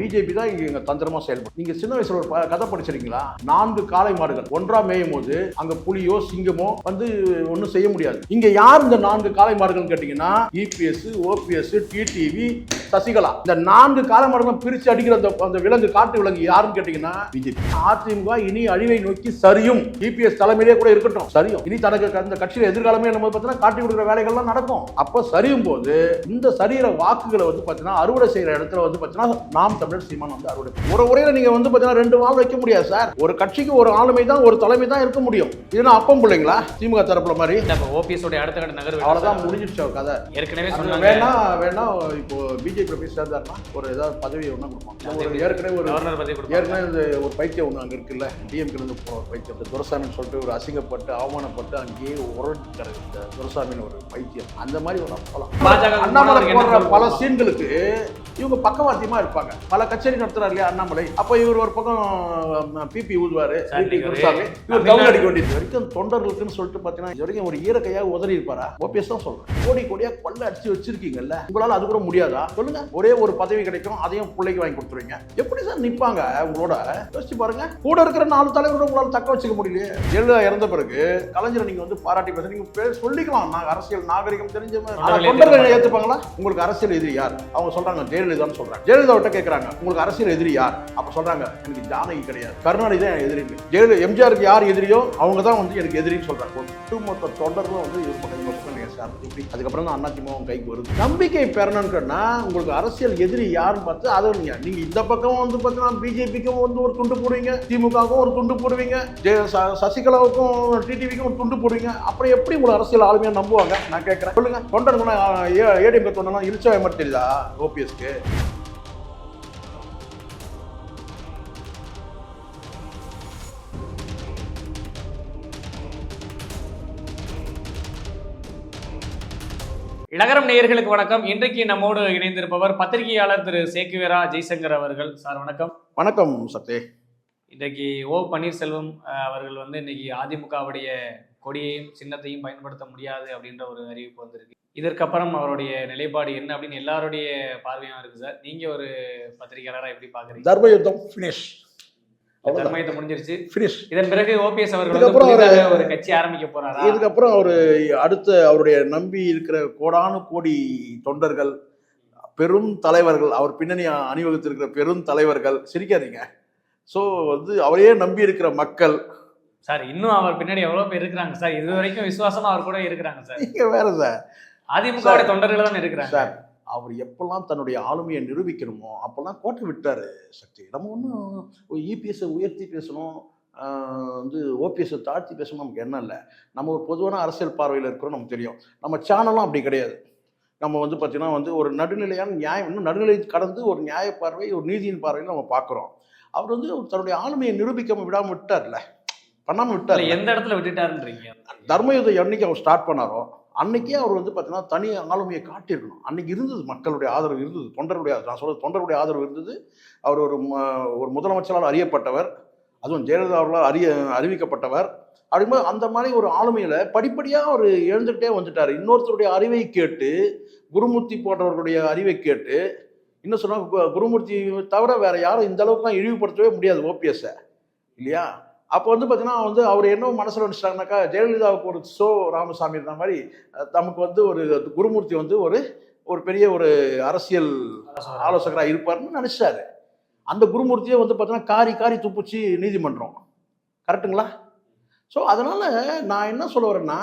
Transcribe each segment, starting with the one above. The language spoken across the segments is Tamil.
பிஜேபி தான் இங்க இங்க தந்திரமா செயல்படும். நீங்க சின்ன வயசுல ஒரு கதை படிச்சிருக்கீங்களா? நான்கு காளை மாடுகள். ஒன்றா மேயும் போது அங்க புலியோ சிங்கமோ வந்து ஒன்றும் செய்ய முடியாது. இங்க யார் இந்த நான்கு காளை மாடுகள் கேட்டீங்கன்னா இபிஎஸ் ஓபிஎஸ் டிடிவி சசிகலா. இந்த நான்கு காளை மாடுகளும் பிரிச்சு அடிக்கிற அந்த அந்த விலங்கு காட்டு விலங்கு யாருன்னு கேட்டீங்கன்னா பிஜேபி அதிமுக இனி அழிவை நோக்கி சரியும். இபிஎஸ் தலைமையிலே கூட இருக்கட்டும். சரியும். இனி தனக்கு அந்த கட்சியில எதிர்காலமே நம்ம பார்த்தீங்கன்னா காட்டி கொடுக்குற வேலைகள்லாம் நடக்கும். அப்போ சரியும் போது இந்த சரியிற வாக்குகளை வந்து பார்த்தீங்கன்னா அறுவடை செய்யற இடத்துல வந்து பார்த்தீங்கன்னா நாம் தமிழர் சீமான் வந்து அறுவடை. ஒரு உரையில நீங்க வந்து பார்த்தீங்கன்னா ரெண்டு வாள் வைக்க முடியாது சார் ஒரு கட்சிக்கு ஒரு ஆளுமை தான் ஒரு தலைமை தான் இருக்க முடியும். இதுனா அப்பம் பிள்ளைங்களா? திமுக தரப்புல மாதிரி. ஓபிஎஸ் உடைய அடுத்த கட்ட நகர்வு அவ்வளவுதான் முடிஞ்சிருச்சு அவர் கதை. ஏற்கனவே சொன்னாங்க. வேணா வேணா இப்போ பிஜேபி போய் சேர்ந்தாருன்னா ஒரு ஏதாவது பதவி ஒன்றா கொடுப்பாங்க. ஒரு ஏற்கனவே ஒரு கவர்னர் பதவி கொடுப்பாங்க. ஏற்கனவே ஒரு பைத்தியம் ஒன்று அங்கே இருக்குல்ல டிஎம்கே இருந்து போன ஒரு பைத்தியம். துரசாமின்னு சொல்லிட்டு ஒரு அசிங்கப்பட்டு அவமானப்பட்டு அங்கேயே உரட்டு இந்த துரசாமின்னு ஒரு பைத்தியம். அந்த மாதிரி ஒரு அப்பலாம் அண்ணாமலை போன்ற பல? சீன்களுக்கு இவங்க பக்கவாத்தியமா இருப்பாங்க. பல கச்சேரி நடத்துறாரு இல்லையா அண்ணாமலை. அப்ப இவர் ஒரு பக்கம் பிபி ஊதுவாரு. குருசாமி இவர் கவுன் அடிக்க வேண்டியது. வரைக்கும் தொண்டர்களுக்குன்னு சொல்லிட்டு பாத்தீங்கன்னா இது வரைக்கும் ஒரு ஈரக்கையாக உதறி இருப்பாரா? ஓபிஎஸ் தான் சொல்றேன். கோடி கோடியா கொள்ள அடிச்சு வச்சிருக்கீங்கல்ல. உங்களால அது கூட முடியாதா? சொல்லுங்க. ஒரே ஒரு பதவி கிடைக்கும் அதையும் பிள்ளைக்கு வாங்கி கொடுத்துருவீங்க. எப்படி சார் நிப்பாங்க உங்களோட? யோசிச்சு பாருங்க. கூட இருக்கிற நாலு தலைவரோட உங்களால தக்க வச்சுக்க முடியலையே. ஜெயலலிதா இறந்த பிறகு கலைஞரை நீங்க வந்து பாராட்டி பேச நீங்க பேர் சொல்லிக்கலாம். நான் அரசியல் நாகரிகம் ஆனா தொண்டர்கள் ஏத்துப்பாங்களா? உங்களுக்கு அரசியல் எதிரி யார்? அவங்க சொல்றாங்க ஜெயலலிதான்னு சொல்றாங்க. ஜெயலலிதா விட்ட கேக்குறாங்க. உங்களுக்கு அரசியல் எதிரி யார்? அப்போ சொல்கிறாங்க எனக்கு ஜானகி கிடையாது. கருணாநிதி தான் எதிரி. ஜெயலலிதா எம்ஜிஆருக்கு யார் எதிரியோ அவங்க தான் வந்து எனக்கு எதிரின்னு சொல்கிறாங்க ஒட்டுமொத்த தொண்டர்களும் வந்து இவர் பக்கம் இவர் சார் இப்படி அதுக்கப்புறம் தான் அண்ணா கைக்கு வருது. நம்பிக்கை பெறணும்னா உங்களுக்கு அரசியல் எதிரி யாருன்னு பார்த்து அதை நீங்கள் நீங்கள் இந்த பக்கம் வந்து பார்த்தீங்கன்னா பிஜேபிக்கும் வந்து ஒரு துண்டு போடுவீங்க திமுகவுக்கும் ஒரு துண்டு போடுவீங்க ஜெய- சசிகலாவுக்கும் டிடிவிக்கும் ஒரு துண்டு போடுவீங்க. அப்புறம் எப்படி உங்களை அரசியல் ஆளுமையாக நம்புவாங்க? நான் கேட்கறேன் சொல்லுங்க. தொண்டர்களா ஏடிஎம்கே தொண்டனா இழிச்சா மாதிரி தெரியுதா? ஓபிஎஸ்க்கு நகரம் நேயர்களுக்கு வணக்கம். இன்றைக்கு நம்மோடு இணைந்திருப்பவர் பத்திரிகையாளர் திரு சேக்குவேரா ஜெய்சங்கர் அவர்கள். சார் வணக்கம். வணக்கம் சத்தே இன்றைக்கு ஓ பன்னீர்செல்வம் அவர்கள் வந்து இன்னைக்கு அதிமுகவுடைய கொடியையும் சின்னத்தையும் பயன்படுத்த முடியாது அப்படின்ற ஒரு அறிவிப்பு வந்திருக்கு. இதற்கப்புறம் அவருடைய நிலைப்பாடு என்ன அப்படின்னு எல்லாருடைய பார்வையும் இருக்கு சார். நீங்க ஒரு பத்திரிகையாளரா எப்படி பாக்குறீங்க தர்ம யுத்தம் ஃபினிஷ் தர்மயத்தை முடிஞ்சிருச்சு. ஃபினிஷ் இதன் பிறகு ஓபிஎஸ் அவர்கள் ஒரு கட்சி ஆரம்பிக்க போறாரா? இதுக்கப்புறம் அவர் அடுத்த அவருடைய நம்பி இருக்கிற கோடானு கோடி தொண்டர்கள் பெரும் தலைவர்கள் அவர் பின்னணி அணிவகுத்திருக்கிற பெரும் தலைவர்கள் சிரிக்காதீங்க. ஸோ வந்து அவரையே நம்பி இருக்கிற மக்கள். சார் இன்னும் அவர் பின்னாடி எவ்வளவு பேர் இருக்கிறாங்க சார்? இது வரைக்கும் விசுவாசமா அவர் கூட இருக்கிறாங்க சார். நீங்க வேற சார். அதிமுக தொண்டர்கள் தான் இருக்கிறாங்க. சார். அவர் எப்பெல்லாம் தன்னுடைய ஆளுமையை நிரூபிக்கணுமோ அப்பெல்லாம் கோட்டை விட்டாரு சக்தி. நம்ம ஒன்றும் இபிஎஸ்ஸை உயர்த்தி பேசணும் வந்து ஓபிஎஸ்ஸை தாழ்த்தி பேசணும் நமக்கு என்ன இல்லை. நம்ம ஒரு பொதுவான அரசியல் பார்வையில் இருக்கிறோம் நமக்கு தெரியும். நம்ம சேனலும் அப்படி கிடையாது. நம்ம வந்து பார்த்தீங்கன்னா வந்து ஒரு நடுநிலையான நியாயம் இன்னும் நடுநிலை கடந்து ஒரு நியாய பார்வை ஒரு நீதியின் பார்வையில் நம்ம பார்க்குறோம் அவர் வந்து தன்னுடைய ஆளுமையை நிரூபிக்காம விடாம விட்டார்ல. பண்ணாம விட்டார் எந்த இடத்துல விட்டுட்டாருன்றீங்க? தர்மயுதம் என்னைக்கு அவர் ஸ்டார்ட் பண்ணாரோ அன்னைக்கே அவர் வந்து பார்த்தீங்கன்னா தனி ஆளுமையை காட்டியிருக்கணும். அன்னைக்கு இருந்தது மக்களுடைய ஆதரவு இருந்தது. தொண்டருடைய நான் சொல்கிறது தொண்டருடைய ஆதரவு இருந்தது. அவர் ஒரு ஒரு முதலமைச்சரால் அறியப்பட்டவர். அதுவும் ஜெயலலிதா அவர்களால் அறிய அறிவிக்கப்பட்டவர். அப்படிங்கும்போது அந்த மாதிரி ஒரு ஆளுமையில் படிப்படியாக அவர் எழுந்துகிட்டே வந்துட்டார். இன்னொருத்தருடைய அறிவை கேட்டு குருமூர்த்தி போன்றவர்களுடைய அறிவை கேட்டு இன்னும் சொன்னால் குருமூர்த்தி தவிர வேறு யாரும் இந்த அளவுக்குலாம் இழிவுபடுத்தவே முடியாது ஓபிஎஸ்ஸை இல்லையா? அப்போ வந்து பார்த்தீங்கன்னா வந்து அவர் என்ன மனசில் வச்சுட்டாங்கனாக்கா ஜெயலலிதாவுக்கு ஒரு சோ ராமசாமி இருந்த மாதிரி அஹ், நமக்கு வந்து ஒரு குருமூர்த்தி வந்து ஒரு ஒரு பெரிய ஒரு அரசியல் ஆலோசகராக இருப்பார்னு நினைச்சாரு. அந்த குருமூர்த்தியை வந்து பார்த்தீங்கன்னா காரி காரி துப்புச்சு நீதிமன்றம். கரெக்ட்டுங்களா? ஸோ அதனால நான் என்ன சொல்ல வரேன்னா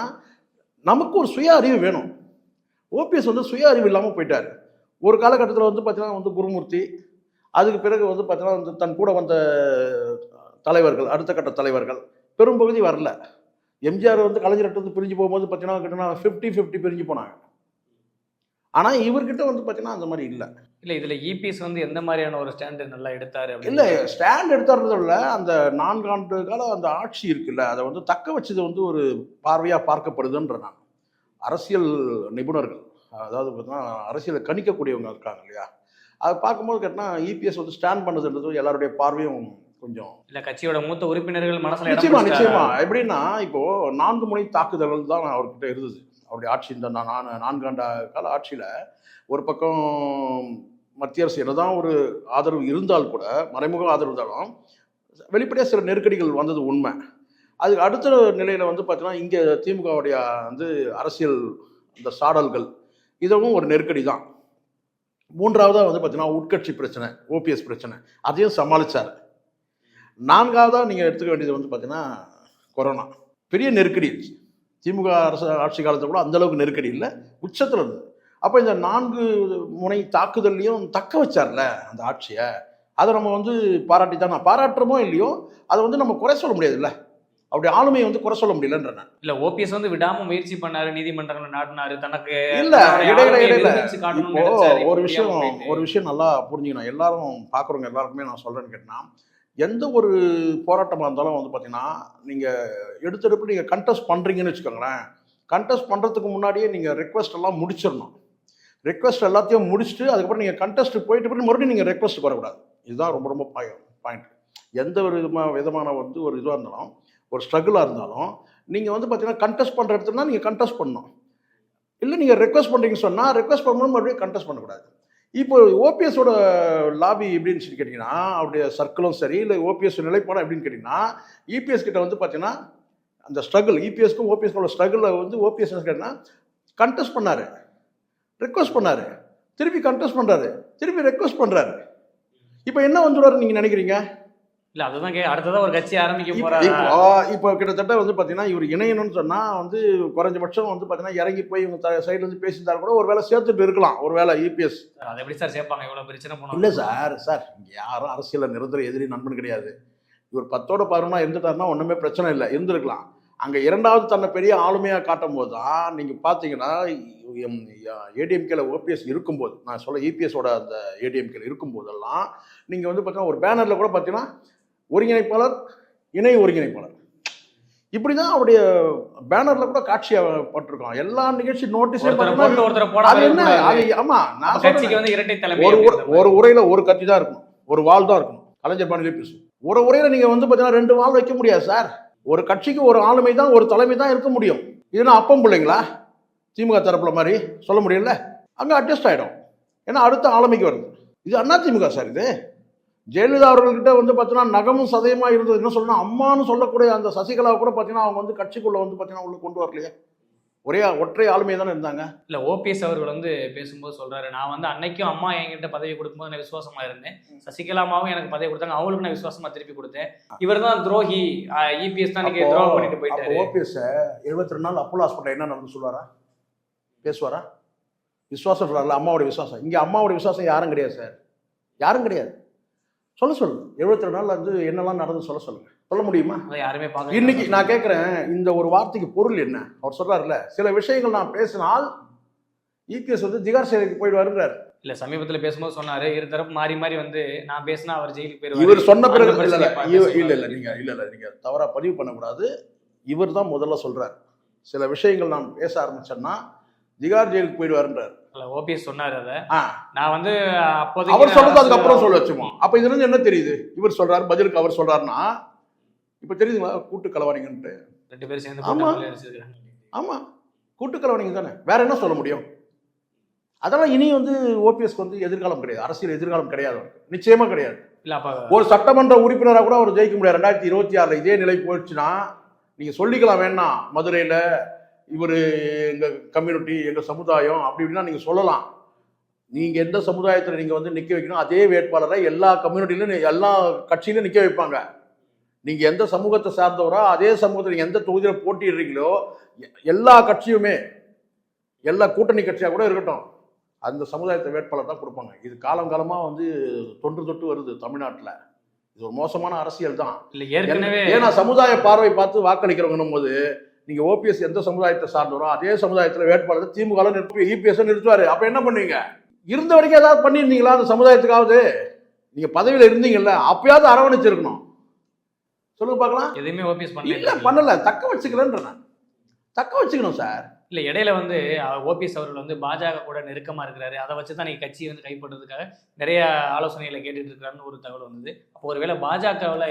நமக்கு ஒரு சுய அறிவு வேணும். ஓபிஎஸ் வந்து சுய அறிவு இல்லாமல் போயிட்டார். ஒரு காலகட்டத்தில் வந்து பார்த்தீங்கன்னா வந்து குருமூர்த்தி அதுக்கு பிறகு வந்து பார்த்தீங்கன்னா வந்து தன் கூட வந்த தலைவர்கள் அடுத்த கட்ட தலைவர்கள் பெரும்பகுதி வரல. எம்ஜிஆர் வந்து கலைஞர்கிட்ட வந்து பிரிஞ்சு போகும்போது பார்த்தீங்கன்னா கிட்டத்தட்ட ஃபிஃப்டி ஃபிஃப்டி பிரிஞ்சு போனாங்க. ஆனால் இவர்கிட்ட வந்து பார்த்தீங்கன்னா அந்த மாதிரி இல்லை. இல்ல இதுல இபிஎஸ் வந்து எந்த மாதிரியான ஒரு ஸ்டாண்டு நல்லா எடுத்தாரு இல்லை ஸ்டாண்ட் எடுத்துறதை விட அந்த நான்காண்டு கால அந்த ஆட்சி இருக்குல்ல அதை வந்து தக்க வச்சது வந்து ஒரு பார்வையாக பார்க்கப்படுதுன்ற நான். அரசியல் நிபுணர்கள் அதாவது பார்த்தீங்கன்னா அரசியலை கணிக்கக்கூடியவங்க இருக்காங்க இல்லையா? அதை பார்க்கும்போது கேட்டால் இபிஎஸ் வந்து ஸ்டாண்ட் பண்ணதுன்றது எல்லாருடைய பார்வையும் கொஞ்சம். இல்ல கட்சியோட மூத்த உறுப்பினர்கள் மனசுல நிச்சயமா? நிச்சயமா. எப்படின்னா இப்போ நான்கு முனை தாக்குதல்கள் தான் அவர்கிட்ட இருந்தது. அவருடைய ஆட்சி இந்த நான் நான்காண்ட கால ஆட்சியில ஒரு பக்கம் மத்திய அரசு என்னதான் ஒரு ஆதரவு இருந்தால் கூட மறைமுக ஆதரவு இருந்தாலும் வெளிப்படையாக சில நெருக்கடிகள் வந்தது உண்மை. அதுக்கு அடுத்த நிலையில் வந்து பார்த்தீங்கன்னா இங்கே திமுகவுடைய வந்து அரசியல் இந்த சாடல்கள் இதுவும் ஒரு நெருக்கடி தான். மூன்றாவதாக வந்து பார்த்தீங்கன்னா உட்கட்சி பிரச்சனை ஓபிஎஸ் பிரச்சனை அதையும் சமாளிச்சார். நான்காவதாக நீங்கள் எடுத்துக்க வேண்டியது வந்து பார்த்தீங்கன்னா கொரோனா. பெரிய நெருக்கடி. திமுக அரசு ஆட்சி காலத்தில் கூட அந்த அளவுக்கு நெருக்கடி இல்லை. உச்சத்தில் இருந்தது அப்போ இந்த நான்கு முனை தாக்குதல்லையும் தக்க வச்சார்ல அந்த ஆட்சியை. அதை நம்ம வந்து பாராட்டி தான் நான் பாராட்டுறமோ இல்லையோ அதை வந்து நம்ம குறை சொல்ல முடியாதுல்ல. அப்படி ஆளுமையை வந்து குறை சொல்ல முடியலன்ற நான். இல்ல ஓபிஎஸ் வந்து விடாம முயற்சி பண்ணாரு நீதிமன்றங்களை நாட்டினாரு. தனக்கு இல்ல இடையில இடையில. இப்போ. ஒரு விஷயம். ஒரு விஷயம் நல்லா புரிஞ்சுக்கணும். எல்லாரும் பார்க்குறவங்க எல்லாருக்குமே நான் சொல்றேன்னு கேட்டேன்னா எந்த ஒரு போராட்டமாக இருந்தாலும் வந்து பார்த்தீங்கன்னா நீங்கள் எடுத்தெடுப்பு நீங்கள் கண்டெஸ்ட் பண்ணுறீங்கன்னு வச்சுக்கோங்களேன் கண்டெஸ்ட் பண்ணுறதுக்கு முன்னாடியே நீங்கள் ரெக்வஸ்ட் எல்லாம் முடிச்சிடணும். ரெக்வஸ்ட் எல்லாத்தையும் முடிச்சுட்டு அதுக்கப்புறம் நீங்கள் கண்டெஸ்ட் போயிட்டு பிறகு மறுபடியும் நீங்கள் ரெக்வஸ்ட் வரக்கூடாது. இதுதான் ரொம்ப ரொம்ப பாயிண்ட் எந்த ஒரு விதமான விதமான வந்து ஒரு இதுவாக இருந்தாலும் ஒரு ஸ்ட்ரகிளாக இருந்தாலும் நீங்கள் வந்து பார்த்தீங்கன்னா கண்டெஸ்ட் பண்ணுற இடத்துல நீங்கள் கண்டெஸ்ட் பண்ணணும். இல்லை நீங்கள் ரெக்வஸ்ட் பண்ணுறீங்கன்னு சொன்னால் ரெக்வஸ்ட் பண்ணும்போது மறுபடியும் கண்டெஸ்ட் பண்ணக்கூடாது. இப்போ ஓபிஎஸோட லாபி எப்படின்னு சொல்லி கேட்டிங்கன்னா அவருடைய சர்க்கிளும் சரி இல்லை ஓபிஎஸ் நிலைப்பாடம் எப்படின்னு கேட்டிங்கன்னா இபிஎஸ் கிட்ட வந்து பார்த்தீங்கன்னா அந்த ஸ்ட்ரகிள் இபிஎஸ்க்கும் ஓபிஎஸ்க்கோட ஸ்ட்ரகிளில் வந்து ஓபிஎஸ் கேட்டிங்கன்னா கண்டெஸ்ட் பண்ணார். ரெக்வஸ்ட் பண்ணார். திருப்பி கண்டெஸ்ட் பண்ணுறாரு திருப்பி ரெக்வஸ்ட் பண்ணுறாரு இப்போ என்ன வந்துடுவாரு நீங்கள் நினைக்கிறீங்க? இல்ல அதுதான் கே அடுத்ததா ஒரு கட்சி ஆரம்பிக்க போறாரு? இப்போ கிட்டத்தட்ட வந்து பார்த்தீங்கன்னா இவர் இணையணும்னு சொன்னால் வந்து குறைஞ்சபட்சம் வந்து பார்த்தீங்கன்னா இறங்கி போய் இவங்க சைடுல இருந்து பேசியிருந்தாலும் கூட ஒரு வேலை சேர்த்துட்டு இருக்கலாம். ஒரு வேலை இபிஎஸ் அதை எப்படி சார் சேர்ப்பாங்க? இவ்வளவு பிரச்சனை போனோம் இல்லை சார் சார் யாரும் அரசியலில் நிரந்தர எதிரி நண்பன் கிடையாது. இவர் பத்தோட பதினொன்னா இருந்துட்டாருன்னா ஒன்றுமே பிரச்சனை இல்லை இருந்திருக்கலாம். அங்கே இரண்டாவது தன்னை பெரிய ஆளுமையாக காட்டும் போது தான் நீங்கள் பார்த்தீங்கன்னா ஏடிஎம்கேல ஓபிஎஸ் இருக்கும்போது நான் சொல்ல இபிஎஸோட அந்த ஏடிஎம்கேல இருக்கும்போதெல்லாம் நீங்கள் வந்து பார்த்தீங்கன்னா ஒரு பேனரில் கூட பார்த்தீங்கன்னா ஒருங்கிணைப்பாளர் இணை ஒருங்கிணைப்பாளர். இப்படி தான் அவருடைய பேனரில் கூட காட்சியப்பட்டிருக்கோம் எல்லா நிகழ்ச்சி நோட்டீஸே ஒரு உரையில ஒரு கத்தி தான் இருக்கணும். ஒரு வாள் தான் இருக்கணும். கலைஞர் பாணியிலே பேசும் ஒரு உரையில நீங்க வந்து பாத்தீங்கன்னா ரெண்டு வாள் வைக்க முடியாது சார். ஒரு கட்சிக்கு ஒரு ஆளுமை தான் ஒரு தலைமை தான் இருக்க முடியும். இதுனா அப்பம் பிள்ளைங்களா? திமுக தரப்புல மாதிரி சொல்ல முடியல? அங்க அட்ஜஸ்ட் ஆயிடும். ஏன்னா அடுத்த ஆளுமைக்கு வருது. இது அண்ணா திமுக சார் இது. ஜெயலலிதா அவர்கள்கிட்ட வந்து பார்த்தீங்கன்னா நகமும் சதயமா இருந்தது. என்ன சொல்லணும் அம்மான்னு சொல்லக்கூடிய அந்த சசிகலாவை கூட பார்த்தீங்கன்னா அவங்க வந்து கட்சிக்குள்ள வந்து பார்த்தீங்கன்னா உள்ள கொண்டு வரலையே. ஒரே ஒற்றை ஆளுமை தானே இருந்தாங்க. இல்ல ஓபிஎஸ் அவர்கள் வந்து பேசும்போது சொல்றாரு. நான் வந்து அன்னைக்கும் அம்மா என்கிட்ட பதவி கொடுக்கும்போது நான் விசுவாசமா இருந்தேன். சசிகலா அம்மாவும் எனக்கு பதவி கொடுத்தாங்க. அவங்களுக்கு நான் விசுவாசமா திருப்பி கொடுத்தேன். இவர் தான் துரோகி. இபிஎஸ் தான் இன்னைக்கு துரோகம் பண்ணிட்டு போயிட்டாரு. ஓபிஎஸ் எழுபத்தி ரெண்டு நாள் அப்போலோ ஹாஸ்பிட்டல் என்ன நடந்து சொல்லுவாரா? பேசுவாரா? விசுவாசம் சொல்றாருல அம்மாவோட விசுவாசம். இங்க அம்மாவோட விசுவாசம் யாரும் கிடையாது சார். யாரும் கிடையாது. சொல்ல சொல்லுங்க எழுபத்தி ரெண்டு நாள்ல வந்து என்னெல்லாம் நடந்து சொல்ல சொல்லுங்க சொல்ல முடியுமா? யாருமே பார்க்க இன்னைக்கு நான் கேட்குறேன் இந்த ஒரு வார்த்தைக்கு பொருள் என்ன? அவர் சொல்றாருல்ல சில விஷயங்கள் நான் பேசினால் இபிஎஸ் வந்து திகார் சிறைக்கு போயிடுவாருன்றார். இல்ல சமீபத்துல பேசும்போது சொன்னாரு இரு தரப்பு மாறி மாறி வந்து நான் பேசினா அவர் ஜெயிலுக்கு போயிருவாரு இவர் சொன்ன பிறகு இல்ல இல்ல நீங்க இல்ல இல்ல நீங்க தவறா பதிவு பண்ணக்கூடாது. இவர் தான் முதல்ல சொல்றார். சில விஷயங்கள் நான் பேச ஆரம்பிச்சேன்னா திகார் ஜெயிலுக்கு போயிடுவாருன்றார். ஓபிஎஸ் சொன்னாரு அதை. நான் வந்து அப்போதைக்கு அவர் அரசு- அதுக்கப்புறம் சொல்ல வச்சுமா. அப்ப இதுல இருந்து என்ன தெரியுது? இவர் சொல்றாரு பதிலுக்கு அவர் சொல்றாருன்னா இப்ப தெரியுதுங்களா கூட்டு கலவாணிங்கன்ட்டு ரெண்டு பேரும் சேர்ந்து ஆமா. ஆமா. கூட்டு கலவாணிங்க தானே. வேற என்ன சொல்ல முடியும்? அதெல்லாம் இனி வந்து ஓபிஎஸ்க்கு வந்து எதிர்காலம் கிடையாது. அரசியல் எதிர்காலம் கிடையாது. நிச்சயமா கிடையாது. ஒரு சட்டமன்ற உறுப்பினராக கூட அவர் ஜெயிக்க முடியாது. ரெண்டாயிரத்தி இருபத்தி ஆறுல இதே நிலை போயிடுச்சுன்னா நீங்க சொல்லிக்கலாம் வேணாம் மதுரையில. இவர் எங்க கம்யூனிட்டி எங்க சமுதாயம் அப்படி இப்படின்னா நீங்க சொல்லலாம். நீங்க எந்த சமுதாயத்துல நீங்க வந்து நிக்க வைக்கணும் அதே வேட்பாளரை எல்லா கம்யூனிட்டிலும் எல்லா கட்சியிலும் நிக்க வைப்பாங்க. நீங்க எந்த சமூகத்தை சார்ந்தவரோ அதே சமூகத்தை நீங்க எந்த தொகுதியில போட்டிடுறீங்களோ எ- எல்லா கட்சியுமே எல்லா கூட்டணி கட்சியா கூட இருக்கட்டும் அந்த சமுதாயத்தை வேட்பாளர் தான் கொடுப்பாங்க. இது காலம் காலமா வந்து தொன்று தொட்டு வருது தமிழ்நாட்டுல. இது ஒரு மோசமான அரசியல் தான். இல்ல ஏற்கனவே ஏன்னா சமுதாய பார்வை பார்த்து வாக்களிக்கிறவங்கன்னும் போது நீங்க ஓபிஎஸ் எந்த சமுதாயத்தை சார்ந்தவரோ அதே சமுதாயத்துல வேட்பாளர் திமுக நிறுத்தி இபிஎஸ் நிறுத்துவாரு. அப்ப என்ன பண்ணுவீங்க இருந்த வரைக்கும் ஏதாவது பண்ணியிருந்தீங்களா அந்த சமுதாயத்துக்காவது? நீங்க பதவியில இருந்தீங்கல்ல அப்பயாவது அரவணைச்சிருக்கணும். சொல்லுங்க பார்க்கலாம். எதுவுமே ஓபிஎஸ் இல்ல பண்ணல. பண்ணல. தக்க வச்சுக்கலன்ற தக்க வச்சுக்கணும் சார். இல்ல இடையில வந்து ஓபிஎஸ் அவர்கள் வந்து பாஜக கூட நெருக்கமா இருக்கிறாரு. அதை வச்சு தான் நீங்க கட்சியை வந்து கைப்பற்றதுக்காக நிறைய ஆலோசனைகளை கேட்டுட்டு இருக்காருன்னு ஒரு தகவல் வந்தது. அப்போ ஒருவேளை பாஜகவில்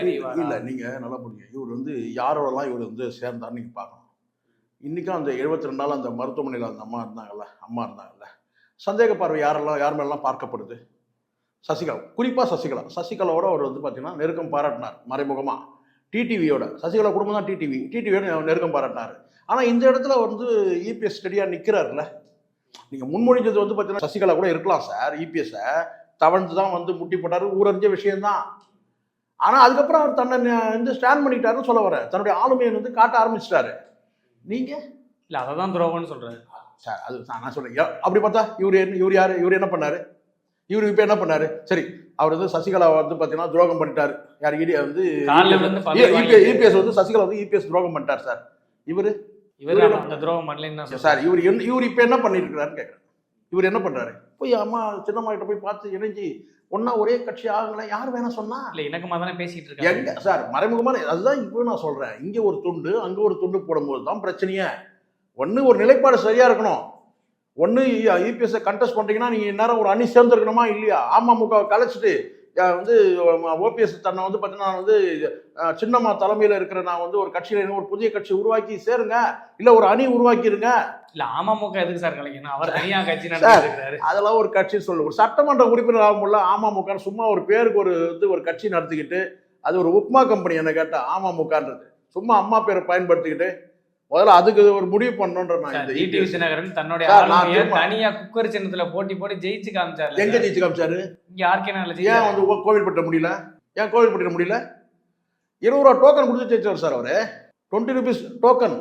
இல்ல நீங்க நல்லா புரியுங்க இவர் வந்து யாரோடலாம் இவர் வந்து சேர்ந்தாருன்னு நீங்க பார்க்கணும். இன்றைக்கும் அந்த எழுபத்தி ரெண்டு நாள் அந்த மருத்துவமனையில் அந்த அம்மா இருந்தாங்கல்ல அம்மா இருந்தாங்கல்ல. சந்தேக பார்வை யாரெல்லாம் யார் மேலாம் பார்க்கப்படுது? சசிகலா குறிப்பாக சசிகலா. சசிகலாவோட அவர் வந்து பார்த்தீங்கன்னா நெருக்கம் பாராட்டினார் மறைமுகமாக டிடிவியோட சசிகலா குடும்பம் தான் டிடிவி. டிடிவியோட நெருக்கம் பாராட்டினார். ஆனால் இந்த இடத்துல வந்து இபிஎஸ் ஸ்டடியாக நிற்கிறாருல்ல நீங்கள் முன்மொழிஞ்சது வந்து பார்த்தீங்கன்னா சசிகலா கூட இருக்கலாம் சார் இபிஎஸ்ஸை தவழ்ந்து தான் வந்து முட்டி போட்டார் ஊரறிஞ்ச விஷயம்தான். ஆனால் அதுக்கப்புறம் அவர் தன்னை வந்து ஸ்டாண்ட் பண்ணிட்டாருன்னு சொல்ல வரேன் தன்னுடைய ஆளுமையை வந்து காட்ட ஆரம்பிச்சிட்டாரு. நீங்கள் இல்ல அதை தான் துரோகம்னு சொல்றாரு சார் அது நான் யா- அப்படி பார்த்தா இவர் என்ன இவர் யார் இவர் என்ன பண்ணாரு இவர் இப்போ என்ன பண்ணாரு சரி அவர் வந்து சசிகலா வந்து பார்த்தீங்கன்னா துரோகம் பண்ணிட்டாரு யார் இடி வந்து. இபிஎஸ் வந்து சசிகலா வந்து இபிஎஸ் துரோகம் பண்ணிட்டார் சார் இவர் இவர் அந்த துரோகம் பண்ணலன்னு சார் இவர் என்ன இவர் இப்போ என்ன பண்ணியிருக்கிறாருன்னு கேட்குறேன் இவர் என்ன பண்றாரு போய் அம்மா சின்னம்மா கிட்ட போய் பார்த்து இணைஞ்சு ஒண்ணா ஒரே கட்சி ஆகுங்களேன் யார் வேணா சொன்னா? இல்ல இணக்கமா தானே பேசிட்டு இருக்காங்க. எங்க சார் மறைமுகமான அதுதான் இப்போ நான் சொல்றேன். இங்க ஒரு துண்டு அங்க ஒரு துண்டு போடும்போது தான் பிரச்சனையே. ஒண்ணு ஒரு நிலைப்பாடு சரியா இருக்கணும். ஒண்ணு இபிஎஸ் கண்டெஸ்ட் பண்றீங்கன்னா நீங்க இந்நேரம் ஒரு அணி சேர்ந்துருக்கணுமா இல்லையா? அமமுக கலைச்சிட்டு வந்து ஓபிஎஸ் தன்னை வந்து பார்த்தீங்கன்னா வந்து சின்னம்மா தலைமையில இருக்கிற நான் வந்து ஒரு கட்சியில ஒரு புதிய கட்சி உருவாக்கி சேருங்க. இல்ல ஒரு அணி உருவாக்கிருங்க. இல்ல அமமுக எதுக்கு சார் கலைக்கணும் அவர் தனியா கட்சி இருக்காரு அதெல்லாம் ஒரு கட்சி சொல்லு. ஒரு சட்டமன்ற உறுப்பினர் ஆக முடியல அமமுக சும்மா ஒரு பேருக்கு ஒரு இது ஒரு கட்சி நடத்திக்கிட்டு அது ஒரு உப்மா கம்பெனி என்ன கேட்டா அமமுகன்றது. சும்மா அம்மா பேரை பயன்படுத்திக்கிட்டு முதல்ல அதுக்கு ஒரு முடிவு பண்ணணுன்ற டிடிவி. தினகரன் தன்னுடைய தனியா குக்கர் சின்னத்துல போட்டி போட்டு ஜெயிச்சு காமிச்சாரு எங்க ஜெயிச்சு காமிச்சாரு? இங்க ஆர்கே நகர்ல ஏன். வந்து கோவில்பட்ட முடியல? ஏன் கோவில்பட்டின முடியல? இருபது ரூபா டோக்கன் கொடுத்து ஜெயிச்சார் சார் அவரு. Twenty rupees token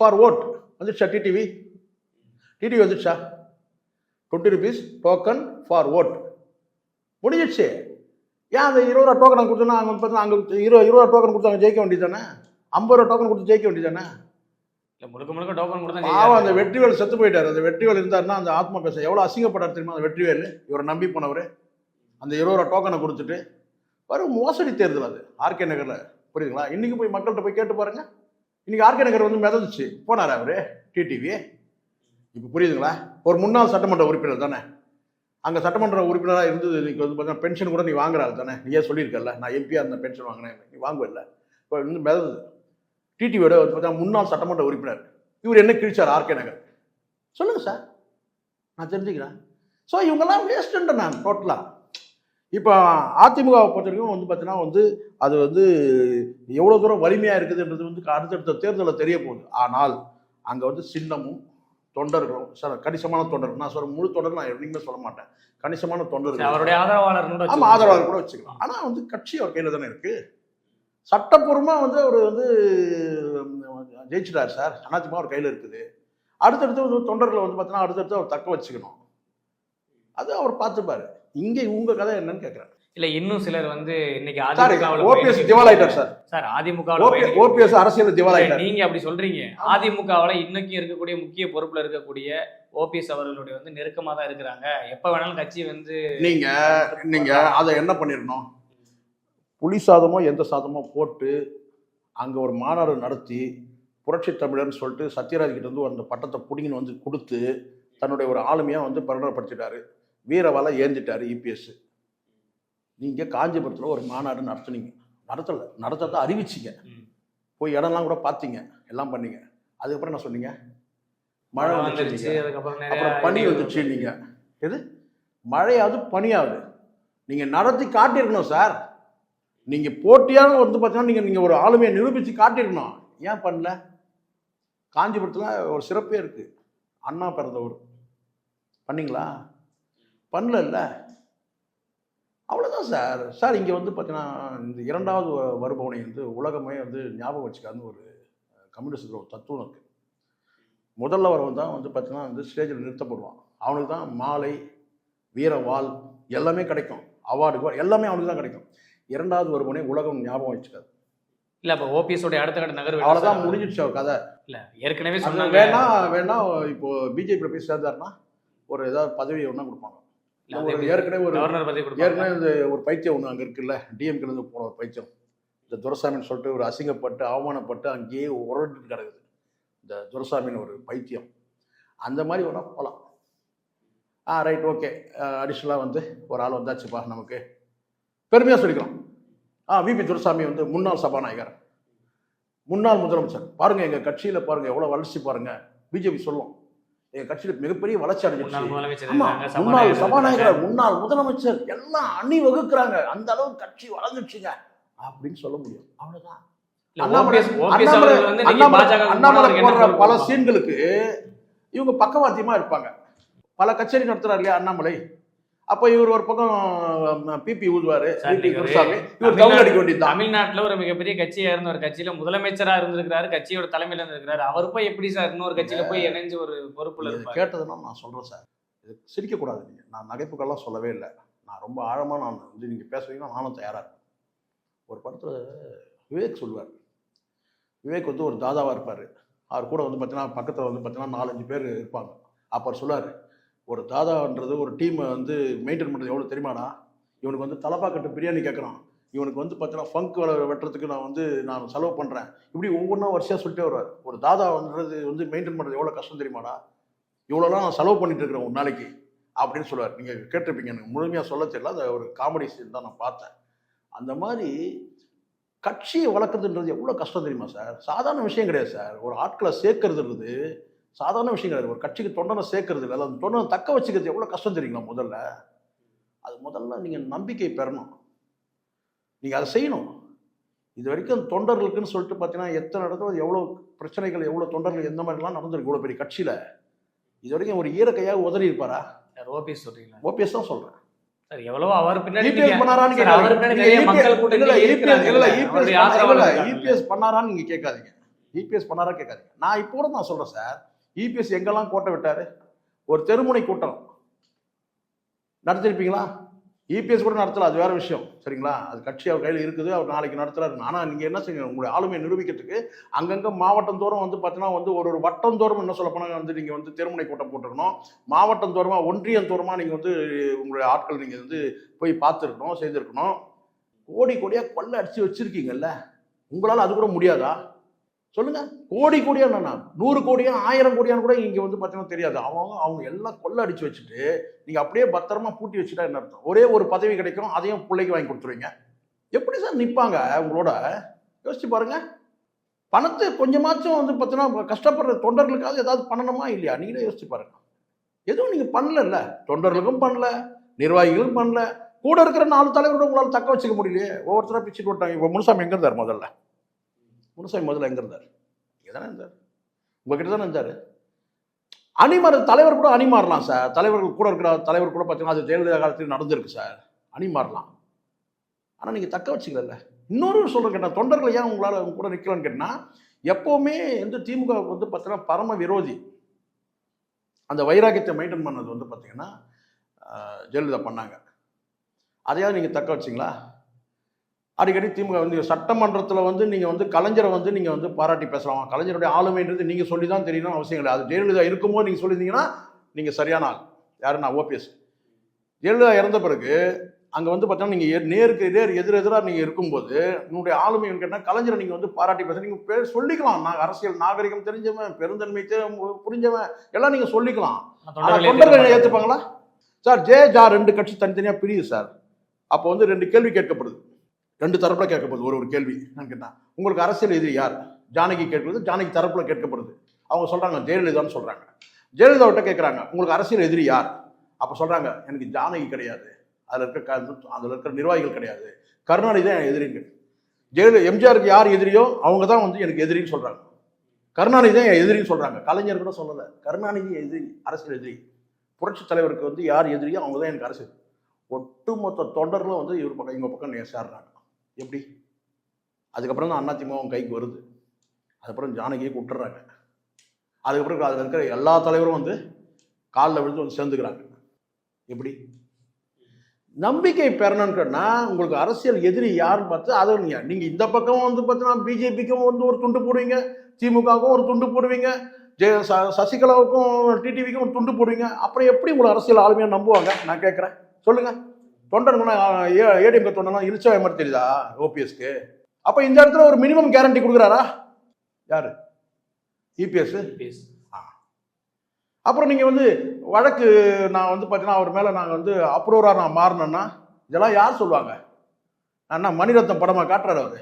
for vote வந்துச்சா டிடிவி டிடிவி வந்துச்சா twenty rupees token for vote முடிஞ்சிடுச்சு. ஏன் அந்த இருபது ரூபா டோக்கன் கொடுத்தோன்னா அங்கே பார்த்தா அங்கே இருபது இருபது ரூபா டோக்கன் கொடுத்து அங்கே ஜெயிக்க வேண்டியது தானே? ஐம்பது ரூபா டோக்கன் கொடுத்து ஜெயிக்க வேண்டியது தானே? இல்ல முழுக்க முழுக்க டோக்கன் கொடுத்தா பாவம் அந்த. வெற்றிவேல் செத்து போயிட்டாரு. அந்த வெற்றிவேல் இருந்தாருன்னா அந்த ஆத்மா பேச எவ்வளோ அசிங்கப்பட்டார் தெரியுமா அந்த வெற்றிவேல்? இவரை நம்பி போனவர். அந்த இருபது ரூபா டோக்கனை கொடுத்துட்டு வரும் மோசடி தேர்தல் அது. ஆர்கே நகர்ல. புரியுதுங்களா? இன்னைக்கு போய் மக்கள்கிட்ட போய் கேட்டு பாருங்க. இன்னைக்கு ஆர்கே நகர் வந்து மிதந்துச்சு. போனாரா அவரு? டிடிவி இப்போ புரியுதுங்களா? ஒரு முன்னாள் சட்டமன்ற உறுப்பினர் தானே. அங்க சட்டமன்ற உறுப்பினராக இருந்தது இன்னைக்கு வந்து பார்த்தீங்கன்னா பென்ஷன் கூட நீ வாங்குறாள் தானே. நீயே சொல்லியிருக்கல நான் எம்பியாக இருந்த பென்ஷன் வாங்கினேன். நீ வாங்குவல்ல இப்போ வந்து மிதந்தது. டிடிவியோட வந்து பார்த்தா முன்னாள் சட்டமன்ற உறுப்பினர். இவர் என்ன கிழிச்சார்? ஆர்கே நகர். சொல்லுங்க சார். நான் தெரிஞ்சுக்கிறேன். ஸோ இவங்கெல்லாம் வேஸ்ட்டுன்ற நான் டோட்டலாக இப்போ அதிமுகவை பொறுத்த வரைக்கும் வந்து பார்த்தீங்கன்னா வந்து அது வந்து எவ்வளோ தூரம் வலிமையாக இருக்குதுன்றது வந்து அடுத்தடுத்த தேர்தலில் தெரிய போகுது. ஆனால் அங்கே வந்து சின்னமும் தொண்டர்களும் சார் கணிசமான தொண்டர்கள். நான் சொல்ற முழு தொண்டர் நான் என்னைக்குமே சொல்ல மாட்டேன். கணிசமான தொண்டர்கள். அவருடைய ஆதரவாளர் கூட ஆமா வச்சுக்கோங்க. ஆதரவாளர் கூட வச்சுக்கலாம். ஆனா வந்து கட்சி அவர் கையில தானே இருக்கு. சட்டப்பூர்வமா வந்து அவர் வந்து ஜெயிச்சிட்டார் சார். அதிமுக அவர் கையில இருக்குது. அடுத்தடுத்து வந்து தொண்டர்களை வந்து பார்த்தீங்கன்னா அடுத்தடுத்து அவர் தக்க வச்சுக்கணும். அது அவர் பார்த்துப்பாரு. இங்க உங்க கதை என்னன்னு கேட்கறேன் இல்ல இன்னும் சிலர் வந்து இன்னைக்கு ஓபிஎஸ் திவாலாயிட்டார் சார். சார் அதிமுகவுல ஓபிஎஸ் அரசியல் திவாலாயிட்டார். நீங்க அப்படி சொல்றீங்க. அதிமுகவுல இன்னைக்கும் இருக்கக்கூடிய முக்கிய பொறுப்புல இருக்கக்கூடிய ஓபிஎஸ் அவர்களுடைய வந்து நெருக்கமா தான் இருக்கிறாங்க. எப்ப வேணாலும் கட்சி வந்து நீங்க நீங்க அதை என்ன பண்ணிடணும்? புளி சாதமோ எந்த சாதமோ போட்டு அங்க ஒரு மாநாடு நடத்தி புரட்சி தமிழர்னு சொல்லிட்டு சத்யராஜ் கிட்ட வந்து அந்த பட்டத்தை பிடிங்கின்னு வந்து கொடுத்து தன்னுடைய ஒரு ஆளுமையா வந்து பிரகடனப்படுத்திட்டாரு வீரவால ஏந்திட்டாரு இபிஎஸ் நீங்க காஞ்சிபுரத்துல ஒரு மாநாடு நடத்துனீங்க. நடத்தல நடத்தத்தை அறிவிச்சிங்க. போய் இடம்லாம் கூட பார்த்தீங்க எல்லாம் பண்ணீங்க. அதுக்கப்புறம் என்ன சொன்னீங்க? மழை வந்துருச்சு அப்புறம் பனி வந்துச்சு நீங்க. எது? மழையாவது பனியாவது. நீங்க நடத்தி காட்டியிருக்கணும் சார். நீங்கள் போட்டியான வந்து பார்த்தீங்கன்னா நீங்கள் நீங்கள் ஒரு ஆளுமையை நிரூபித்து காட்டியிருக்கணும் ஏன் பண்ணல? காஞ்சிபுரத்தில் ஒரு சிறப்பே இருக்குது அண்ணா பிறந்த ஊர் பண்ணல அவ்வளோதான் சார். சார் இங்கே வந்து பார்த்தீங்கன்னா இந்த இரண்டாவது வருபவனை வந்து உலகமே வந்து ஞாபகம் வச்சுக்கான்னு ஒரு கம்யூனிஸ்ட் ஒரு தத்துவம் இருக்குது முதல்ல வரவன் தான் வந்து பார்த்தீங்கன்னா வந்து ஸ்டேஜில் நிறுத்தப்படுவான். அவனுக்கு தான் மாலை வீரவாள் எல்லாமே கிடைக்கும். அவார்டு எல்லாமே அவனுக்கு தான் கிடைக்கும். இரண்டாவது வருபவனை உலகம் ஞாபகம் வச்சுக்காது. இல்ல இப்ப ஓபிஎஸ் உடைய அடுத்த கட்ட நகர்வு சார்? முடிஞ்சிடுச்சு அவர் கதை. இல்ல ஏற்கனவே சொன்னாங்க. வேணா வேணா இப்போ பிஜேபியில் போய் சேர்ந்தாருன்னா ஒரு ஏதாவது பதவி ஒன்றா கொடுப்பாங்க. ஒரு ஏற்கனவே ஒரு கவர்னர் பதவி கொடுப்பாங்க. ஏற்கனவே ஒரு பைத்தியம் ஒன்று அங்கே இருக்குல்ல டிஎம்கேலேருந்து போன ஒரு பைத்தியம். இந்த துரசாமின்னு சொல்லிட்டு ஒரு அசிங்கப்பட்டு அவமானப்பட்டு அங்கேயே உருட்டு கிடக்குது. இந்த துரசாமின்னு ஒரு பைத்தியம். அந்த மாதிரி வேணா போகலாம் ஆ ரைட் ஓகே. அடிஷ்னலாக வந்து ஒரு ஆள் வந்தாச்சுப்பா நமக்கு. பெருமையாக சொல்லிக்கலாம் ஆ விபி துரசாமி வந்து முன்னாள் சபாநாயகர். முன்னாள் முதலமைச்சர். பாருங்க எங்கள் கட்சியில் பாருங்க எவ்வளோ வளர்ச்சி பாருங்க. பிஜேபி சொல்லும். எங்க கட்சியில் மிகப்பெரிய வளர்ச்சி அடைஞ்சிருச்சு. முன்னாள் சபாநாயகர் முன்னாள் முதலமைச்சர் எல்லாம் அணி வகுக்கிறாங்க அந்த அளவுக்கு கட்சி வளர்ந்துச்சுங்க அப்படின்னு சொல்ல முடியும். அவ்வளவுதான். இல்ல, அண்ணாமலை பல? சீன்களுக்கு இவங்க பக்கவாத்தியமா இருப்பாங்க. பல கச்சேரி நடத்துறாரு இல்லையா அண்ணாமலை? அப்ப இவர் ஒரு பக்கம் பிபி ஊதுவாரு குருசாமி இவர் கவுன் அடிக்க வேண்டியதுதான். தமிழ்நாட்டுல ஒரு மிகப்பெரிய கட்சியா இருந்த ஒரு கட்சியில முதலமைச்சரா இருந்திருக்கிறாரு கட்சியோட தலைமையில இருந்திருக்கிறாரு. அவர் போய் எப்படி சார் இன்னொரு கட்சியில போய் இணைஞ்சு ஒரு பொறுப்புல கேட்டதுன்னா நான் சொல்றேன் சார். இது சிரிக்கக்கூடாது நீங்க. நான் நகைப்புகள்லாம் சொல்லவே இல்லை. நான் ரொம்ப ஆழமா நான் வந்து நீங்க பேசுவீங்கன்னா நானும் தயாரா இருக்கேன் ஒரு படத்துல விவேக் சொல்லுவார். விவேக் வந்து ஒரு தாதாவா இருப்பாரு. அவர் கூட வந்து பார்த்தீங்கன்னா பக்கத்துல வந்து பார்த்தீங்கன்னா நாலஞ்சு பேர் இருப்பாங்க. அப்போ சொல்லுவார் ஒரு தாதான்றது ஒரு டீமை வந்து மெயின்டைன் பண்ணுறது எவ்வளோ தெரியுமாடா? இவனுக்கு வந்து தலப்பாக்கட்டு பிரியாணி கேட்குறான். இவனுக்கு வந்து பார்த்தீங்கன்னா ஃபங்க் வேலை வெட்டுறதுக்கு நான் வந்து நான் செலவு பண்ணுறேன் இப்படி ஒவ்வொன்றா வருஷம் சொல்லிட்டே வருவார். ஒரு தாதா வந்துறது வந்து மெயின்டைன் பண்ணுறது எவ்வளோ கஷ்டம் தெரியுமாடா? இவ்வளோலாம் நான் செலவு பண்ணிட்டு இருக்கிறேன் ஒரு நாளைக்கு அப்படின்னு சொல்லுவார். நீங்கள் கேட்டிருப்பீங்க. எனக்கு முழுமையாக சொல்ல தெரியல. அதை ஒரு காமெடி சீன் தான் நான் பார்த்தேன். அந்த மாதிரி கட்சியை வளர்க்குறதுன்றது எவ்வளோ கஷ்டம் தெரியுமா சார்? சாதாரண விஷயம் கிடையாது சார். ஒரு ஆட்களை சேர்க்கறதுன்றது சாதாரண விஷயம் கிடையாது ஒரு கட்சிக்கு தொண்டனை சேர்க்கறது இல்லை அந்த தொண்டனை தக்க வச்சுக்கிறது எவ்வளோ கஷ்டம் தெரியுங்களா முதல்ல? அது முதல்ல நீங்கள் நம்பிக்கை பெறணும். நீங்கள் அதை செய்யணும். இது வரைக்கும் தொண்டர்களுக்குன்னு சொல்லிட்டு பார்த்தீங்கன்னா எத்தனை இடத்துல எவ்வளோ பிரச்சனைகள் எவ்வளோ தொண்டர்கள் எந்த மாதிரிலாம் நடந்திருக்கு? இவ்வளோ பெரிய கட்சியில். இது வரைக்கும் ஒரு ஈரக்கையாக உதறி இருப்பாரா? ஓபிஎஸ் சொல்றீங்களா? ஓபிஎஸ் தான் சொல்கிறேன் சார் எவ்வளவோ அவர் பின்னாடி பண்ணாரான்னு நீங்க கேட்காதீங்க. இபிஎஸ் பண்ணாரா கேட்காதீங்க. நான் இப்போ கூட நான் சொல்றேன் சார். இபிஎஸ் எங்கெல்லாம் கோட்டை விட்டாரு? ஒரு தெருமுனை கூட்டம். நடத்திருப்பீங்களா? இபிஎஸ் கூட நடத்தல அது வேற விஷயம். சரிங்களா? அது கட்சி அவர் கையில் இருக்குது அவர் நாளைக்கு நடத்துறாரு. ஆனால் நீங்கள் என்ன செய்யுங்க உங்களுடைய ஆளுமையை நிரூபிக்கிறதுக்கு அங்கங்கே மாவட்டம் தோறும் வந்து பார்த்தீங்கன்னா வந்து ஒரு ஒரு வட்டம் தோறும் என்ன சொல்ல போனால் வந்து நீங்கள் வந்து தெருமுனை கூட்டம் போட்டுருக்கணும். மாவட்டம் ஒன்றியந்தோறமாக ஒன்றியம் நீங்கள் வந்து உங்களுடைய ஆட்கள் நீங்கள் வந்து போய் பார்த்துருக்கணும் செய்திருக்கணும். கோடி கோடியாக கொள்ளை அடித்து வச்சுருக்கீங்கல்ல? உங்களால் அது கூட முடியாதா? சொல்லுங்க. கோடி கோடியா என்னண்ணா நூறு கோடியா ஆயிரம் கோடியான்னு கூட இங்க வந்து பார்த்தீங்கன்னா தெரியாது. அவங்க அவங்க எல்லாம் கொள்ளை அடிச்சு வச்சுட்டு நீங்க அப்படியே பத்திரமா பூட்டி வச்சுட்டா என்ன அர்த்தம்? ஒரே ஒரு பதவி கிடைக்கும் அதையும் பிள்ளைக்கு வாங்கி கொடுத்துருவீங்க. எப்படி சார் நிற்பாங்க உங்களோட? யோசிச்சு பாருங்க. பணத்தை கொஞ்சமாச்சும் வந்து பார்த்தீங்கன்னா கஷ்டப்படுற தொண்டர்களுக்காவது ஏதாவது பண்ணணுமா இல்லையா? நீங்களே யோசிச்சு பாருங்க. எதுவும் நீங்க பண்ணல தொண்டர்களுக்கும் பண்ணல நிர்வாகிகளும் பண்ணல. கூட இருக்கிற நாலு தலைவரோட உங்களால் தக்க வச்சுக்க முடியலையே. ஒவ்வொருத்தரா பிச்சுட்டு விட்டாங்க இப்போ முனுசாமி எங்க இருந்தார் முதல்ல? முனுசாமி முதல்ல எங்கே இருந்தார்? இங்கே தானே இருந்தார். உங்ககிட்ட தானே இருந்தார்? அணிமாறு தலைவர் கூட அணி மாறலாம் சார். தலைவர்கள் கூட இருக்கிற தலைவர் கூட பார்த்தீங்கன்னா அது ஜெயலலிதா காலத்தில் நடந்திருக்கு சார். அணி மாறலாம் ஆனால் நீங்கள் தக்க வச்சுக்கல இன்னொரு சொல்கிறேன் கேட்டால் தொண்டர்கள் ஏன் உங்களால் அவங்க கூட நிற்கலன்னு கேட்டால் எப்போவுமே வந்து திமுக வந்து பார்த்தீங்கன்னா பரம விரோதி. அந்த வைராக்கியத்தை மெயின்டைன் பண்ணது வந்து பார்த்தீங்கன்னா ஜெயலலிதா பண்ணாங்க. அதையாவது நீங்கள் தக்க வச்சிங்களா? அடிக்கடி திமுக வந்து சட்டமன்றத்தில் வந்து நீங்கள் வந்து கலைஞரை வந்து நீங்கள் வந்து பாராட்டி பேசலாம். கலைஞருடைய ஆளுமைன்றது நீங்கள் சொல்லி தான் தெரியணும் அவசியம் கிடையாது. அது ஜெயலலிதா இருக்கும்போது நீங்கள் சொல்லியிருந்தீங்கன்னா நீங்கள் சரியான ஆள். யாரு நான் ஓபிஎஸ். ஜெயலலிதா இறந்த பிறகு அங்கே வந்து பார்த்தீங்கன்னா நீங்கள் நேருக்கு நேர் எதிர் எதிராக நீங்கள் இருக்கும்போது உங்களுடைய ஆளுமை கேட்டால் கலைஞரை நீங்கள் வந்து பாராட்டி பேச நீங்கள் பே சொல்லிக்கலாம். நான் அரசியல் நாகரிகம் தெரிஞ்சவன் பெருந்தன்மை புரிஞ்சவன் எல்லாம் நீங்கள் சொல்லிக்கலாம். தொண்டர்கள் ஏத்துப்பாங்களா? சார் ஜே ஜா ரெண்டு கட்சி தனித்தனியா பிரியுது சார். அப்போ வந்து ரெண்டு கேள்வி கேட்கப்படுது. ரெண்டு தரப்புல கேட்கப்படுது ஒரு ஒரு கேள்வி. நான் கேட்டேன் உங்களுக்கு அரசியல் எதிரி யார்? ஜானகி கேட்கப்படுது ஜானகி தரப்புல கேட்கப்படுது. அவங்க சொல்றாங்க ஜெயலலிதான்னு சொல்றாங்க. ஜெயலலிதா விட்ட கேட்கறாங்க உங்களுக்கு அரசியல் எதிரி யார்? அப்ப சொல்றாங்க எனக்கு ஜானகி கிடையாது. அதுல இருக்க க- அதுல இருக்கிற நிர்வாகிகள் கிடையாது. கருணாநிதி தான் என் எதிரிங்க ஜெயலலிதா எம்ஜிஆருக்கு யார் எதிரியோ அவங்க தான் வந்து எனக்கு எதிரின்னு சொல்றாங்க. கருணாநிதி தான் என் எதிரின்னு சொல்றாங்க. கலைஞர் கூட சொல்லல. கருணாநிதி எதிரி அரசியல் எதிரி. புரட்சி தலைவருக்கு வந்து யார் எதிரியோ அவங்க தான் எனக்கு அரசியல். ஒட்டுமொத்த தொண்டர்களும் வந்து இவர் பக்கம் இவங்க பக்கம் சேர்றாங்க. எப்படி? அதுக்கப்புறம் தான் அதிமுக கைக்கு வருது. அதுக்கப்புறம் ஜானகியை கூட்டுறாங்க அதுக்கப்புறம் அதில் இருக்கிற எல்லா தலைவரும் வந்து காலில் விழுந்து வந்து சேர்ந்துக்கிறாங்க. எப்படி? நம்பிக்கை பெறணும்னு உங்களுக்கு அரசியல் எதிரி யாருன்னு பார்த்து அதை நீங்கள் நீங்கள் இந்த பக்கம் வந்து பார்த்தீங்கன்னா பிஜேபிக்கும் வந்து ஒரு துண்டு போடுவீங்க. திமுகவுக்கும் ஒரு துண்டு போடுவீங்க. ஜெய ச- சசிகலாவுக்கும் டிடிவிக்கும் ஒரு துண்டு போடுவீங்க. அப்புறம் எப்படி உங்களை அரசியல் ஆளுமையாக நம்புவாங்க? நான் கேட்குறேன். சொல்லுங்கள் தொண்டனுக்குன்னா ஏடிஎம்கே தொண்டனா இழிச்சா மாதிரி தெரியுதா ஓபிஎஸ்க்கு? அப்போ இந்த இடத்துல ஒரு மினிமம் கேரண்டி கொடுக்குறாரா? யாரு? இபிஎஸ்? பேசு. அப்புறம் நீங்கள் வந்து வழக்கு நான் வந்து பார்த்தீங்கன்னா அவர் மேலே நாங்கள் வந்து அப்ரூவராக நான் மாறினேன்னா இதெல்லாம் யார் சொல்லுவாங்க? நான் மணிரத்னம் படமாக காட்டுறாரு அவர்.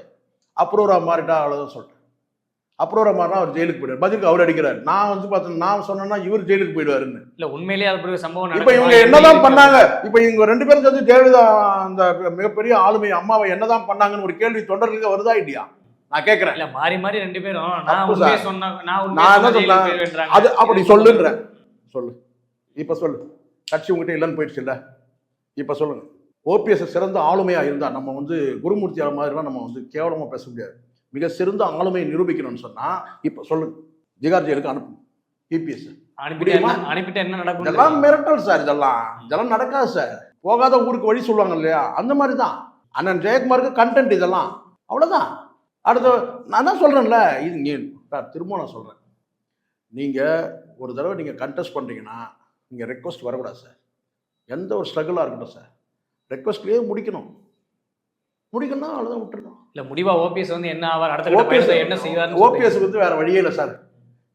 அப்ரூவராக மாறிட்டா அவ்வளோதான் சொல்லிட்டேன். அப்புறம் மாதிரினா அவர் ஜெயிலுக்கு போயிடுவார். பதிலுக்கு அவர் அடிக்கிறார். நான் வந்து பார்த்தேன் நான் சொன்னேன்னா இவர் ஜெயிலுக்கு போயிடுவாருன்னு. இல்ல உண்மையிலேயே அது ஒரு சம்பவம் இப்ப இவங்க? என்னதான் பண்ணாங்க? இப்ப இவங்க ரெண்டு பேரும் சேர்ந்து ஜெயலலிதா அந்த மிகப்பெரிய ஆளுமை அம்மாவை என்னதான் பண்ணாங்கன்னு ஒரு கேள்வி தொண்டர்களுக்கு வருதா இல்லையா நான் கேட்கிறேன். இல்ல மாறி மாறி ரெண்டு பேரும். நான் தப்பு உண்மையை சார். சொன்ன நான் என்ன சொன்னா ஜெயிலுக்கு சொல்றேன்? போயிடுவேன்றாங்க. அது அப்படி இது சொல்லுன்ற சொல்லு. இப்ப சொல்லு. கட்சி உங்ககிட்ட இல்லைன்னு போயிடுச்சு இல்ல இப்ப சொல்லுங்க. ஓபிஎஸ் சிறந்த ஆளுமையா இருந்தா நம்ம வந்து குருமூர்த்தி மாதிரிலாம் நம்ம வந்து கேவலமா பேச முடியாது. மிக சிறந்த ஆளுமையை நிரூபிக்கணும்னு சொன்னா இப்ப சொல்லுங்க ஜிகார் ஜெயிலுக்கு அனுப்பு இபிஎஸ் அனுப்பிட்டு என்ன நடக்கும் இதெல்லாம் மிரட்டல் சார் இதெல்லாம். இதெல்லாம் நடக்காது சார். போகாத ஊருக்கு வழி சொல்லுவாங்க இல்லையா? அந்த மாதிரி தான் அண்ணன் ஜெயக்குமாருக்கு கண்டென்ட் இதெல்லாம். அவ்வளோதான் அடுத்த நான் தான் சொல்கிறேன்ல இது நீ சார் திரும்ப நான் சொல்கிறேன் நீங்கள் ஒரு தடவை நீங்கள் கண்டெஸ்ட் பண்ணுறீங்கன்னா நீங்கள் ரெக்வஸ்ட் வரக்கூடாது சார். எந்த ஒரு ஸ்ட்ரகிளாக இருக்கட்டும் சார். ரெக்வஸ்ட்லேயே முடிக்கணும். முடிக்கணும்னா அவ்வளோதான் விட்டுருணும் இல்ல முடிவா ஓபிஎஸ் வந்து என்ன ஆவார் அடுத்த ஓபிஎஸ் என்ன செய்வார் ஓபிஎஸ் வந்து வேற வழியே இல்லை சார்.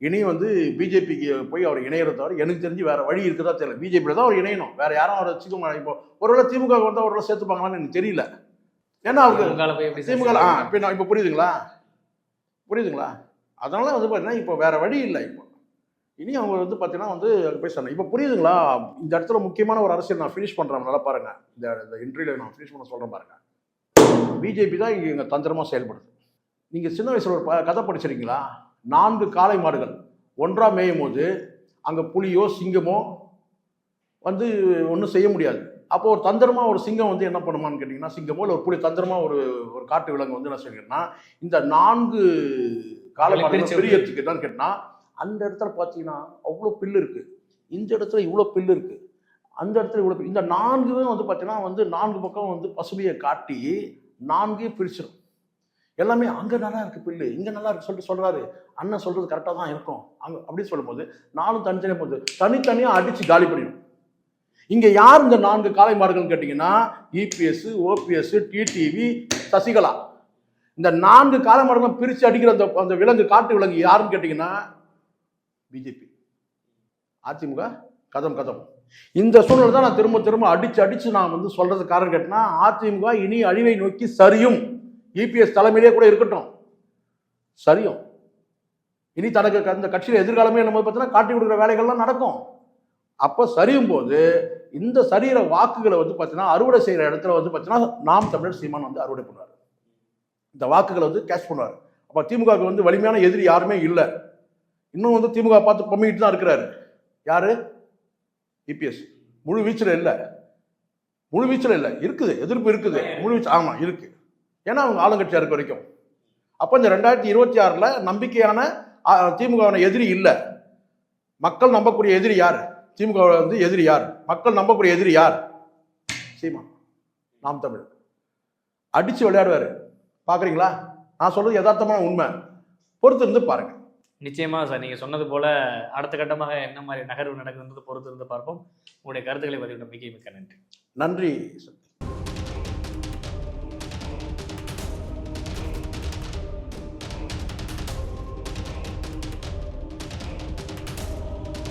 இனி வந்து பிஜேபிக்கு போய் அவர் இணையறத தவிர எனக்கு தெரிஞ்சு வேற வழி இருக்குதா தெரியல. பிஜேபியில் தான் அவர் இணையணும். வேற யாரும் அவர் வச்சுக்க இப்போ ஒருவேளை திமுக வந்து ஒருவேளை சேர்த்துப்பாங்களான்னு எனக்கு தெரியல. ஏன்னா அவருக்கு திமுக ஆ இப்போ நான் இப்போ புரியுதுங்களா? புரியுதுங்களா? அதனால வந்து பார்த்தீங்கன்னா இப்போ வேற வழி இல்லை இப்போ. இனி அவங்க வந்து பார்த்தீங்கன்னா வந்து போய் சொன்னேன் இப்போ புரியுதுங்களா? இந்த இடத்துல முக்கியமான ஒரு அரசியல் நான் ஃபினிஷ் பண்ணுறேன் நல்லா பாருங்க. இந்த இன்டர்வியூல நான் ஃபினிஷ் பண்ண சொல்கிறேன் பாருங்க. பிஜேபி தான் இங்கே இங்கே தந்திரமாக செயல்படுது. நீங்கள் சின்ன வயசில் ஒரு ப- கதை படிச்சிருக்கீங்களா? நான்கு காளை மாடுகள். ஒன்றா மேயும் போது அங்கே புலியோ சிங்கமோ வந்து ஒன்றும் செய்ய முடியாது. அப்போ ஒரு தந்திரமா ஒரு சிங்கம் வந்து என்ன பண்ணுமான்னு கேட்டிங்கன்னா சிங்கமோ இல்லை ஒரு புலி தந்திரமா ஒரு ஒரு காட்டு விலங்கு வந்து என்ன செய்யணும்னா இந்த நான்கு பிரிச்சு மாடுகள் பிரியறதுக்கு என்னன்னு கேட்டினா அந்த இடத்துல பார்த்தீங்கன்னா அவ்வளோ பில்லு இருக்கு. இந்த இடத்துல இவ்வளோ பில்லு இருக்கு. அந்த இடத்துல இவ்வளோ. இந்த நான்குமே வந்து பார்த்தீங்கன்னா வந்து நான்கு பக்கம் வந்து பசுமையை காட்டி நான்கே பிரிச்சிடும் எல்லாமே அங்கே நல்லா இருக்கு பில்லு இங்கே நல்லா இருக்கு சொல்லிட்டு சொல்கிறாரு அண்ணன் சொல்கிறது கரெக்டாக தான் இருக்கும். அங்கே அப்படின்னு சொல்லும்போது நானும் தனித்தனியாக போகுது தனித்தனியாக அடித்து காலி பண்ணிடும் இங்கே யார் இந்த நான்கு காலை மாடுகள்னு கேட்டிங்கன்னா இபிஎஸ் ஓபிஎஸ் டிடிவி சசிகலா. இந்த நான்கு காலை மாடுகளும் பிரித்து அடிக்கிற அந்த அந்த விலங்கு காட்டு விலங்கு யாருன்னு கேட்டிங்கன்னா பிஜேபி அதிமுக கதம் கதம். இந்த சூழ்நிலை தான் நான் திரும்ப திரும்ப அடிச்சு அடிச்சு நான் வந்து சொல்றது காரணம் கேட்டேன்னா அதிமுக இனி அழிவை நோக்கி சரியும். இபிஎஸ் தலைமையிலே கூட இருக்கட்டும். சரியும். இனி தனக்கு அந்த கட்சியில் எதிர்காலமே நம்ம பார்த்தீங்கன்னா காட்டி கொடுக்குற வேலைகள்லாம் நடக்கும். அப்போ சரியும் போது இந்த சரியிற வாக்குகளை வந்து பார்த்தீங்கன்னா அறுவடை செய்கிற இடத்துல வந்து பார்த்தீங்கன்னா நாம் தமிழர் சீமான் வந்து அறுவடை பண்ணுவார். இந்த வாக்குகளை வந்து கேஷ் பண்ணுவார். அப்போ திமுகவுக்கு வந்து வலிமையான எதிரி யாருமே இல்லை. இன்னும் வந்து திமுக பார்த்து பொம்மிட்டு தான் இருக்கிறாரு. யாரு? இபிஎஸ் முழு வீச்சில் இல்லை. முழு வீச்சில் இல்லை. இருக்குது. எதிர்ப்பு இருக்குது. முழு வீச்சு ஆமாம் இருக்கு. ஏன்னா அவங்க ஆளுங்கட்சியாக இருக்க வரைக்கும். அப்போ இந்த ரெண்டாயிரத்தி இருபத்தி ஆறில் நம்பிக்கையான திமுகவான எதிரி இல்லை. மக்கள் நம்பக்கூடிய எதிரி யார்? திமுக வந்து எதிரி யார்? மக்கள் நம்பக்கூடிய எதிரி யார்? சீமா. நாம் தமிழ் அடித்து விளையாடுவார். பார்க்குறீங்களா நான் சொல்கிறது யதார்த்தமான உண்மை. பொறுத்து இருந்து நிச்சயமாக சார் நீங்கள் சொன்னது போல் அடுத்த கட்டமாக என்ன மாதிரி நகர்வு நடக்குதுன்றது பொறுத்து இருந்து பார்ப்போம். உங்களுடைய கருத்துக்களை பதிவிட மிக மிக்க நன்றி. நன்றி